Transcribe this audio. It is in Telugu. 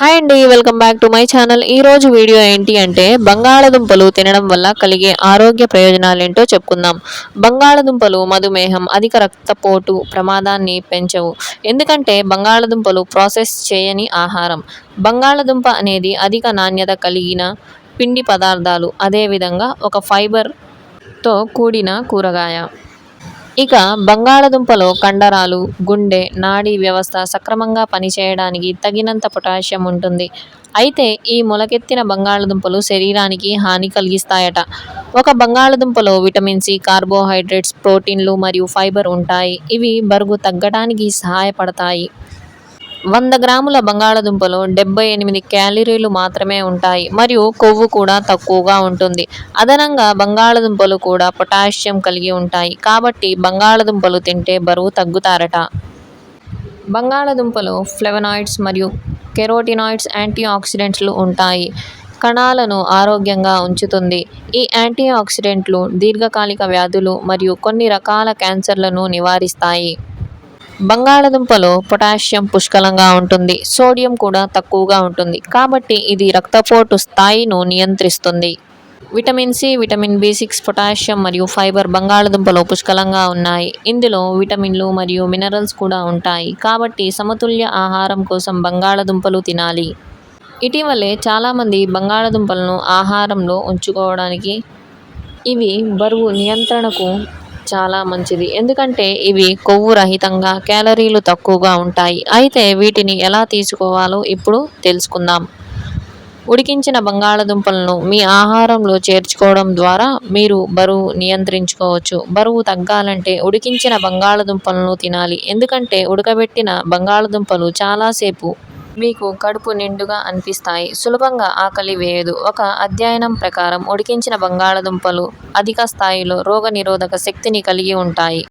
హాయ్ అండి welcome back to my channel ఈ రోజు వీడియో ఏంటి అంటే బంగాళదుంపలు తినడం వల్ల కలిగే ఆరోగ్య ప్రయోజనాలు ఏంటో చెప్పుకుందాం. బంగాళదుంపలు మధుమేహం అధిక రక్తపోటు ప్రమాదాన్ని పెంచవు. ఎందుకంటే బంగాళదుంపలు ప్రాసెస్ చేయని ఆహారం. బంగాళదుంప అనేది అధిక నాణ్యత కలిగిన పిండి పదార్థాలు. అదేవిధంగా ఒక ఫైబర్తో కూడిన కూరగాయ. ఇక బంగాళదుంపలో కండరాలు గుండె నాడీ వ్యవస్థ సక్రమంగా పనిచేయడానికి తగినంత పొటాషియం ఉంటుంది. అయితే ఈ మొలకెత్తిన బంగాళదుంపలు శరీరానికి హాని కలిగిస్తాయట. ఒక బంగాళదుంపలో విటమిన్ సి కార్బోహైడ్రేట్స్ ప్రోటీన్లు మరియు ఫైబర్ ఉంటాయి. ఇవి బరువు తగ్గడానికి సహాయపడతాయి. వంద గ్రాముల బంగాళదుంపలు డెబ్బై ఎనిమిది క్యాలరీలు మాత్రమే ఉంటాయి. మరియు కొవ్వు కూడా తక్కువగా ఉంటుంది. అదనంగా బంగాళదుంపలు కూడా పొటాషియం కలిగి ఉంటాయి. కాబట్టి బంగాళదుంపలు తింటే బరువు తగ్గుతారట. బంగాళదుంపలు ఫ్లెవనాయిడ్స్ మరియు కెరోటినాయిడ్స్ యాంటీ ఆక్సిడెంట్స్లు ఉంటాయి. కణాలను ఆరోగ్యంగా ఉంచుతుంది. ఈ యాంటీ ఆక్సిడెంట్లు దీర్ఘకాలిక వ్యాధులు మరియు కొన్ని రకాల క్యాన్సర్లను నివారిస్తాయి. బంగాళదుంపలో పొటాషియం పుష్కలంగా ఉంటుంది. సోడియం కూడా తక్కువగా ఉంటుంది. కాబట్టి ఇది రక్తపోటు స్థాయిను నియంత్రిస్తుంది. Vitamin C vitamin B six potassium మరియు ఫైబర్ బంగాళదుంపలో పుష్కలంగా ఉన్నాయి. ఇందులో విటమిన్లు మరియు మినరల్స్ కూడా ఉంటాయి. కాబట్టి సమతుల్య ఆహారం కోసం బంగాళదుంపలు తినాలి. ఇటీవలే చాలామంది బంగాళదుంపలను ఆహారంలో ఉంచుకోవడానికి ఇవి బరువు నియంత్రణకు చాలా మంచిది. ఎందుకంటే ఇవి కొవ్వు రహితంగా క్యాలరీలు తక్కువగా ఉంటాయి. అయితే వీటిని ఎలా తీసుకోవాలో ఇప్పుడు తెలుసుకుందాం. ఉడికించిన బంగాళదుంపలను మీ ఆహారంలో చేర్చుకోవడం ద్వారా మీరు బరువు నియంత్రించుకోవచ్చు. బరువు తగ్గాలంటే ఉడికించిన బంగాళదుంపలను తినాలి. ఎందుకంటే ఉడకబెట్టిన బంగాళదుంపలు చాలాసేపు మీకు కడుపు నిండుగా అనిపిస్తాయి. సులభంగా ఆకలి వేయదు. ఒక అధ్యయనం ప్రకారం ఉడికించిన బంగాళదుంపలు అధిక స్థాయిలో రోగనిరోధక శక్తిని కలిగి ఉంటాయి.